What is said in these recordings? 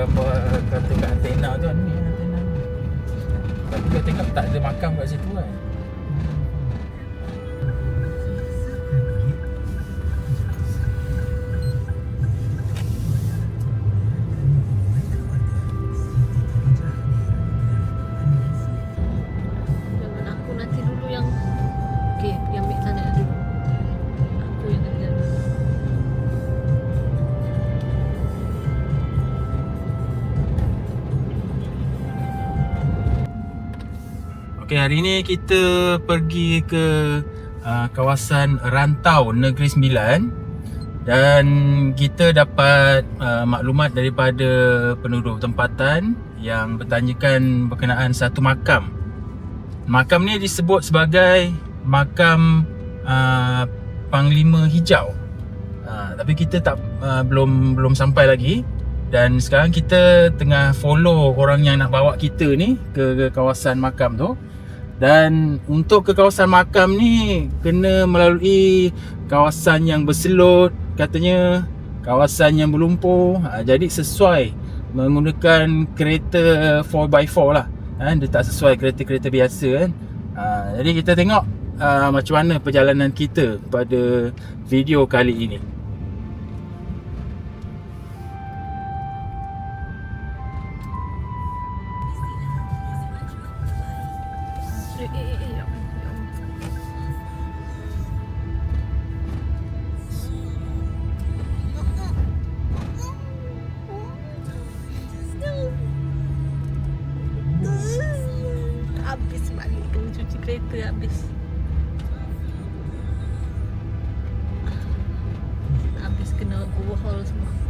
dapat kata kan. kat antena tu ni antena. Tapi kata kau tak ada makam kat situ kan. Okey, hari ni kita pergi ke uh, kawasan Rantau Negeri Sembilan dan kita dapat uh, maklumat daripada penduduk tempatan yang bertanyakan berkenaan satu makam. Makam ni disebut sebagai makam uh, Panglima Hijau. Uh, tapi kita tak uh, belum belum sampai lagi dan sekarang kita tengah follow orang yang nak bawa kita ni ke, ke kawasan makam tu dan untuk ke kawasan makam ni kena melalui kawasan yang berselut. Katanya kawasan yang berlumpur. Ha, jadi sesuai menggunakan kereta 4x4 lah. Kan dia tak sesuai kereta-kereta biasa kan. Ha, jadi kita tengok uh, macam mana perjalanan kita pada video kali ini kena overhaul semua. Eh,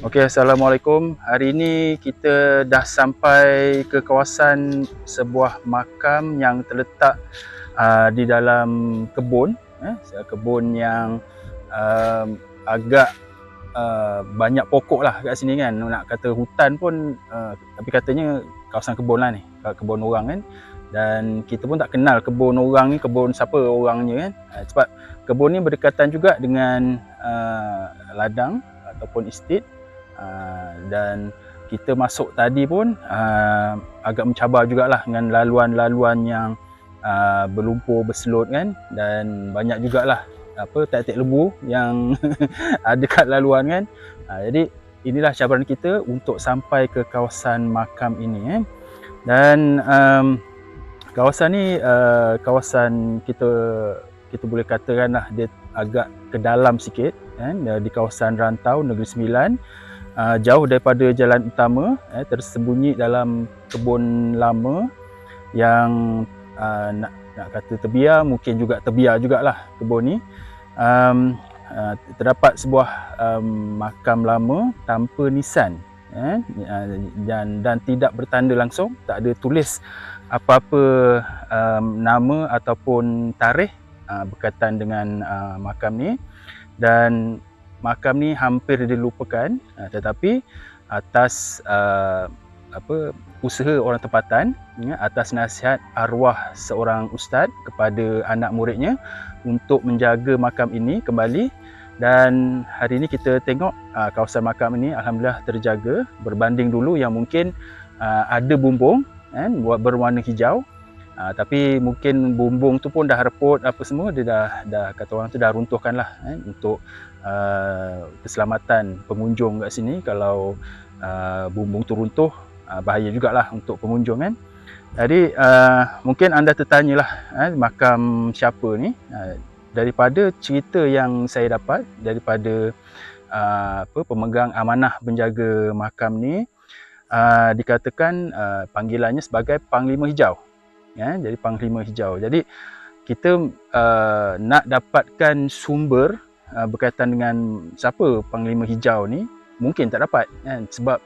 Okey, Assalamualaikum. Hari ini kita dah sampai ke kawasan sebuah makam yang terletak uh, di dalam kebun. Eh, kebun yang uh, agak uh, banyak pokok lah kat sini kan. Nak kata hutan pun, uh, tapi katanya kawasan kebun lah ni. Kebun orang kan. Dan kita pun tak kenal kebun orang ni, kebun siapa orangnya kan. Uh, sebab kebun ni berdekatan juga dengan uh, ladang ataupun estate uh, dan kita masuk tadi pun uh, agak mencabar jugalah dengan laluan-laluan yang uh, berlumpur berselut kan? Dan banyak jugalah apa titik lebu yang ada kat laluan kan? Uh, jadi inilah cabaran kita untuk sampai ke kawasan makam ini eh. dan um, kawasan ni uh, kawasan kita kita boleh katakan lah dia agak ke dalam sikit kan di kawasan rantau Negeri Sembilan uh, jauh daripada jalan utama eh, tersembunyi dalam kebun lama yang uh, nak nak kata terbiar mungkin juga terbiar jugalah kebun ni. Um, uh, terdapat sebuah um, makam lama tanpa nisan eh, dan dan tidak bertanda langsung. Tak ada tulis apa-apa um, nama ataupun tarikh uh, berkaitan dengan uh, makam ni. Dan makam ni hampir dilupakan uh, tetapi atas uh, apa usaha orang tempatan ya, atas nasihat arwah seorang ustaz kepada anak muridnya untuk menjaga makam ini kembali. Dan hari ini kita tengok uh, kawasan makam ini alhamdulillah terjaga berbanding dulu yang mungkin uh, ada bumbung kan buat berwarna hijau. Uh, tapi mungkin bumbung tu pun dah reput apa semua dia dah dah kata orang tu dah runtuhkan lah eh, untuk uh, keselamatan pengunjung kat sini. Kalau uh, bumbung tu runtuh uh, bahaya jugalah untuk pengunjung kan. Jadi uh, mungkin anda tertanya lah eh, makam siapa ni? Uh, daripada cerita yang saya dapat daripada uh, apa pemegang amanah penjaga makam ni uh, dikatakan uh, panggilannya sebagai Panglima Hijau. Ya jadi panglima hijau. Jadi kita uh, nak dapatkan sumber uh, berkaitan dengan siapa panglima hijau ni mungkin tak dapat kan? Sebab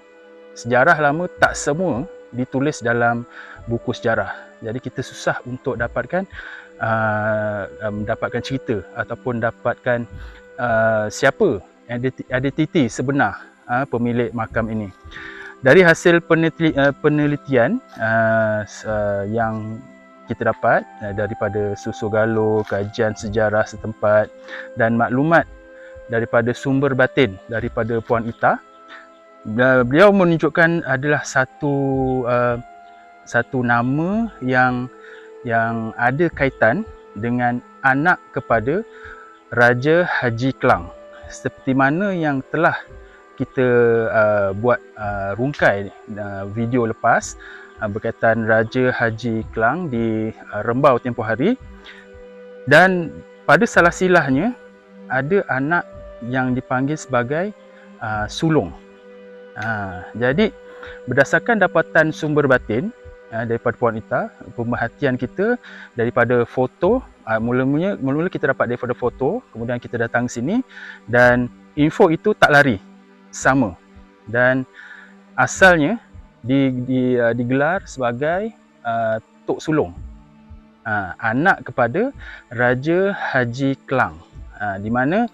sejarah lama tak semua ditulis dalam buku sejarah. Jadi kita susah untuk dapatkan uh, mendapatkan um, cerita ataupun dapatkan uh, siapa identiti sebenar uh, pemilik makam ini. Dari hasil uh, penelitian uh, uh, yang kita dapat uh, daripada susu galo, kajian sejarah setempat dan maklumat daripada sumber batin daripada Puan Ita, beliau menunjukkan adalah satu uh, satu nama yang yang ada kaitan dengan anak kepada Raja Haji Kelang. Seperti mana yang telah kita uh, buat uh, rungkai uh, video lepas berkaitan Raja Haji Kelang di uh, Rembau tempoh hari. Dan pada salah silahnya ada anak yang dipanggil sebagai uh, sulung. Uh, jadi berdasarkan dapatan sumber batin uh, daripada Puan Ita, pemerhatian kita daripada foto, uh, mula-mula mula kita dapat daripada foto, kemudian kita datang sini dan info itu tak lari. Sama. Dan asalnya di, di, uh, digelar sebagai uh, Tok Sulung. Uh, anak kepada Raja Haji Kelang. Uh, di mana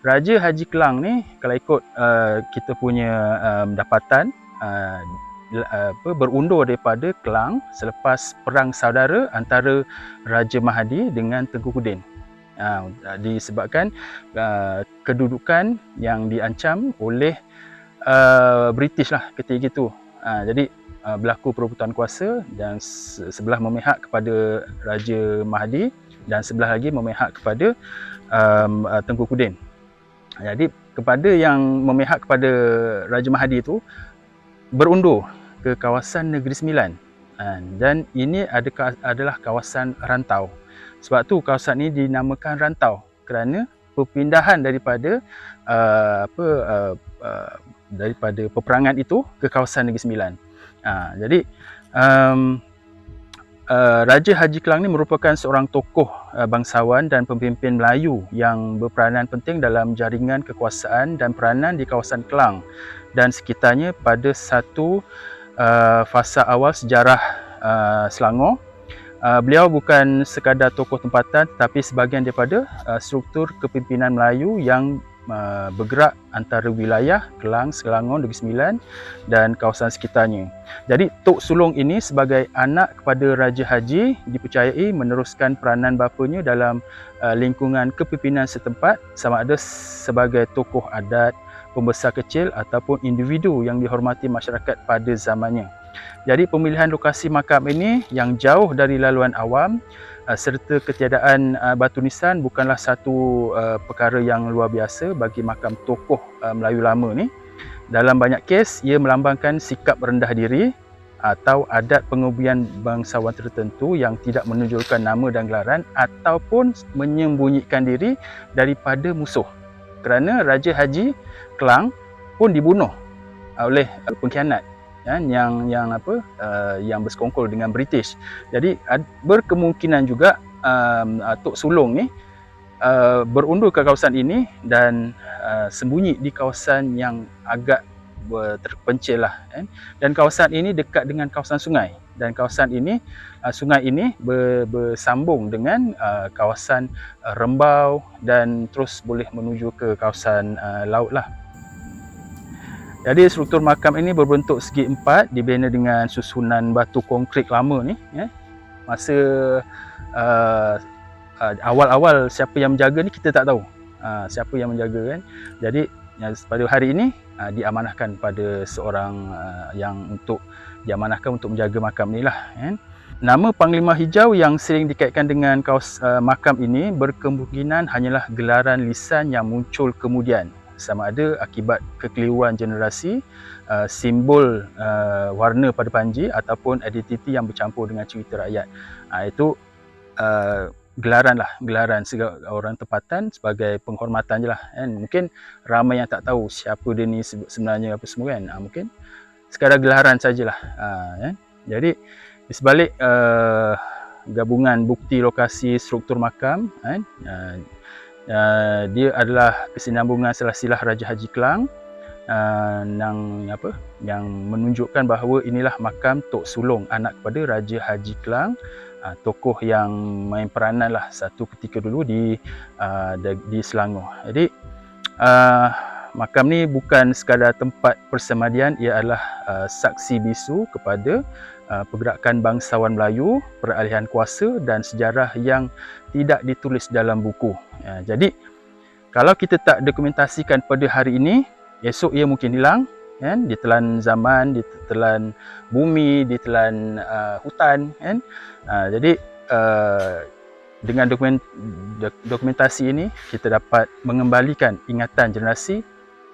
Raja Haji Kelang ni kalau ikut uh, kita punya um, dapatan uh, apa, berundur daripada Kelang selepas perang saudara antara Raja Mahadi dengan Tengku Kudin. Uh, disebabkan uh, kedudukan yang diancam oleh uh, British lah ketika itu. Uh, jadi uh, berlaku perebutan kuasa dan sebelah memihak kepada Raja Mahdi dan sebelah lagi memihak kepada um, uh, Tengku Kudin. Jadi kepada yang memihak kepada Raja Mahdi itu berundur ke kawasan Negeri Sembilan. Uh, dan ini adalah kawasan rantau. Sebab tu kawasan ini dinamakan rantau kerana perpindahan daripada uh, apa uh, uh, daripada peperangan itu ke kawasan Negeri Sembilan. Uh, jadi um, uh, Raja Haji Kelang ni merupakan seorang tokoh uh, bangsawan dan pemimpin Melayu yang berperanan penting dalam jaringan kekuasaan dan peranan di kawasan Kelang dan sekitarnya pada satu uh, fasa awal sejarah uh, Selangor. Uh, beliau bukan sekadar tokoh tempatan tetapi sebahagian daripada uh, struktur kepimpinan Melayu yang uh, bergerak antara wilayah Kelang, Selangor, Negeri Sembilan dan kawasan sekitarnya. Jadi Tok Sulong ini sebagai anak kepada Raja Haji dipercayai meneruskan peranan bapanya dalam uh, lingkungan kepimpinan setempat sama ada sebagai tokoh adat, pembesar kecil ataupun individu yang dihormati masyarakat pada zamannya. Jadi pemilihan lokasi makam ini yang jauh dari laluan awam uh, serta ketiadaan uh, batu nisan bukanlah satu uh, perkara yang luar biasa bagi makam tokoh Melayu lama ni. Dalam banyak kes ia melambangkan sikap rendah diri atau adat pengubian bangsawan tertentu yang tidak menunjukkan nama dan gelaran ataupun menyembunyikan diri daripada musuh. Kerana Raja Haji Kelang pun dibunuh oleh pengkhianat ya, yang yang apa uh, yang bersekongkol dengan British. Jadi ad, berkemungkinan juga um, uh, Tok Sulong ni uh, berundur ke kawasan ini dan uh, sembunyi di kawasan yang agak ber- terpencil lah kan. Dan kawasan ini dekat dengan kawasan sungai dan kawasan ini uh, sungai ini ber, bersambung dengan uh, kawasan uh, Rembau dan terus boleh menuju ke kawasan uh, laut lah. Jadi struktur makam ini berbentuk segi empat dibina dengan susunan batu konkrit lama ni ya. Masa uh, uh, awal-awal siapa yang menjaga ni kita tak tahu. Uh, siapa yang menjaga kan. Jadi yang pada hari ini uh, diamanahkan pada seorang uh, yang untuk diamanahkan untuk menjaga makam ni lah kan. Nama Panglima Hijau yang sering dikaitkan dengan kaos uh, makam ini berkemungkinan hanyalah gelaran lisan yang muncul kemudian sama ada akibat kekeliruan generasi, uh, simbol uh, warna pada panji ataupun identiti yang bercampur dengan cerita rakyat. Uh, itu uh, gelaran lah, gelaran orang tempatan sebagai penghormatan je lah. Kan? Mungkin ramai yang tak tahu siapa dia ni sebenarnya apa semua kan. Uh, mungkin sekadar gelaran sajalah. Uh, kan? Jadi di sebalik uh, gabungan bukti lokasi struktur makam, kan? Uh, Uh, dia adalah kesinambungan silsilah Raja Haji Kelang uh, yang apa yang menunjukkan bahawa inilah makam Tok Sulong anak kepada Raja Haji Kelang uh, tokoh yang main peranan lah satu ketika dulu di uh, di Selangor. Jadi uh, makam ni bukan sekadar tempat persemadian ia adalah uh, saksi bisu kepada pergerakan bangsawan Melayu, peralihan kuasa dan sejarah yang tidak ditulis dalam buku. Ya, jadi kalau kita tak dokumentasikan pada hari ini, esok ia mungkin hilang kan ditelan zaman, ditelan bumi, ditelan uh, hutan kan. Uh, jadi uh, dengan dokumen, dokumentasi ini kita dapat mengembalikan ingatan generasi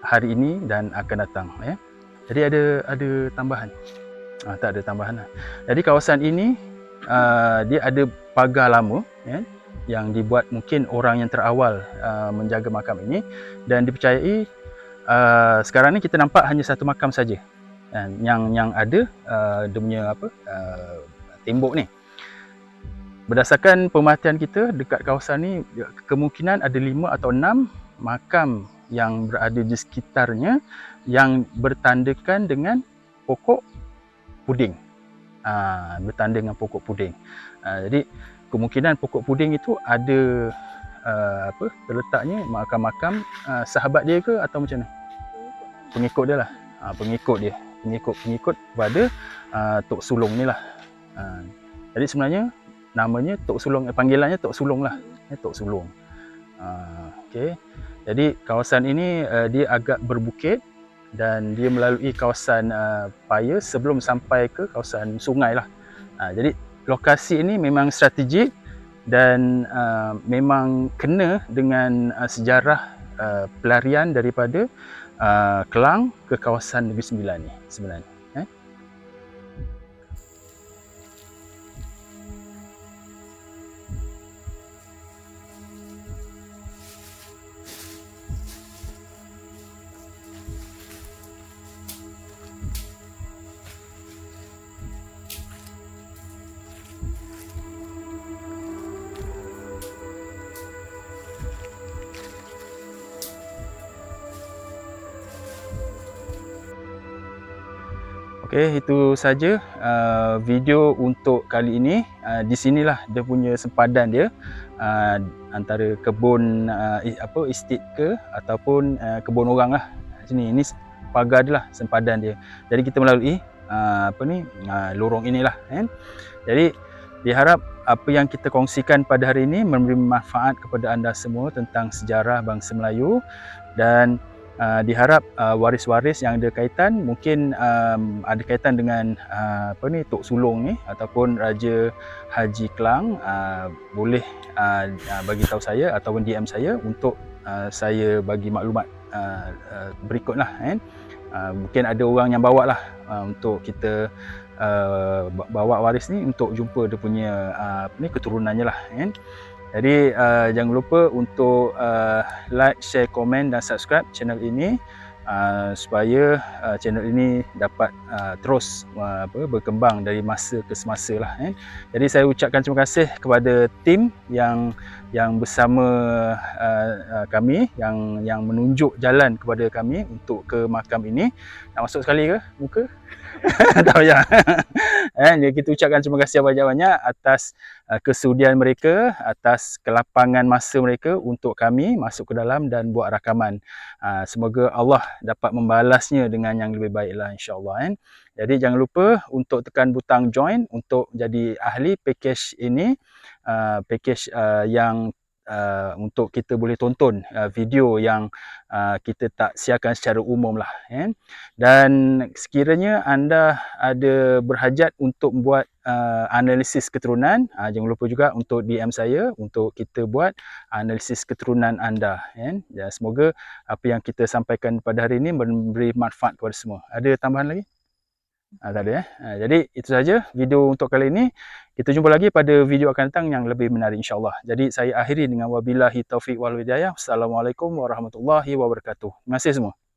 hari ini dan akan datang ya. Jadi ada ada tambahan. Ah, tak ada tambahan lah. Jadi kawasan ini uh, dia ada pagar lama ya yang dibuat mungkin orang yang terawal uh, menjaga makam ini. Dan dipercayai uh, sekarang ni kita nampak hanya satu makam saja. Yang yang ada uh, dia punya apa uh, tembok ni. Berdasarkan pemerhatian kita dekat kawasan ni kemungkinan ada lima atau enam makam yang berada di sekitarnya yang bertandakan dengan pokok puding uh, bertanda dengan pokok puding uh, jadi kemungkinan pokok puding itu ada uh, apa terletaknya makam-makam uh, sahabat dia ke atau macam mana? Pengikut dia lah. Uh, pengikut dia. Pengikut-pengikut kepada uh, Tok Sulong ni lah. Uh, jadi sebenarnya namanya Tok Sulong, eh, panggilannya Tok Sulong lah. Eh, Tok Sulong. Uh, okay. Jadi kawasan ini uh, dia agak berbukit dan dia melalui kawasan uh, Paya sebelum sampai ke kawasan sungai lah. Uh, jadi lokasi ini memang strategik dan uh, memang kena dengan uh, sejarah uh, pelarian daripada uh, Kelang ke kawasan Negeri Sembilan ni sebenarnya. Okey, itu saja uh, video untuk kali ini. Uh, di sinilah dia punya sempadan dia uh, antara kebun uh, apa estate ke ataupun uh, kebun orang lah. Sini ini pagar dia lah sempadan dia. Jadi kita melalui uh, apa ni uh, lorong inilah kan. Jadi diharap apa yang kita kongsikan pada hari ini memberi manfaat kepada anda semua tentang sejarah bangsa Melayu dan uh, diharap uh, waris-waris yang ada kaitan mungkin um, ada kaitan dengan uh, apa ni Tok Sulong ni ataupun Raja Haji Kelang uh, boleh uh, uh, bagi tahu saya ataupun DM saya untuk uh, saya bagi maklumat uh, uh, berikutlah kan? Uh, mungkin ada orang yang bawa lah uh, untuk kita uh, bawa waris ni untuk jumpa dia punya uh, ni keturunannya lah kan jadi uh, jangan lupa untuk uh, like, share, komen dan subscribe channel ini uh, supaya uh, channel ini dapat uh, terus uh, apa, berkembang dari masa ke semasa lah. Eh. Jadi saya ucapkan terima kasih kepada tim yang yang bersama uh, uh, kami yang yang menunjuk jalan kepada kami untuk ke makam ini. Nak masuk sekali ke muka? tak payah. eh, jadi kita ucapkan terima kasih banyak-banyak atas uh, kesudian mereka, atas kelapangan masa mereka untuk kami masuk ke dalam dan buat rakaman. Uh, semoga Allah dapat membalasnya dengan yang lebih baiklah insya-Allah kan. Jadi jangan lupa untuk tekan butang join untuk jadi ahli package ini, uh, package uh, yang uh, untuk kita boleh tonton uh, video yang uh, kita tak siarkan secara umum lah kan. Dan sekiranya anda ada berhajat untuk buat uh, analisis keturunan, uh, jangan lupa juga untuk DM saya untuk kita buat analisis keturunan anda kan. Dan semoga apa yang kita sampaikan pada hari ini memberi manfaat kepada semua. Ada tambahan lagi? Ah, tak ada eh. Ah, jadi itu saja video untuk kali ini. Kita jumpa lagi pada video akan datang yang lebih menarik insya-Allah. Jadi saya akhiri dengan wabillahi taufik wal hidayah. Assalamualaikum warahmatullahi wabarakatuh. Terima kasih semua.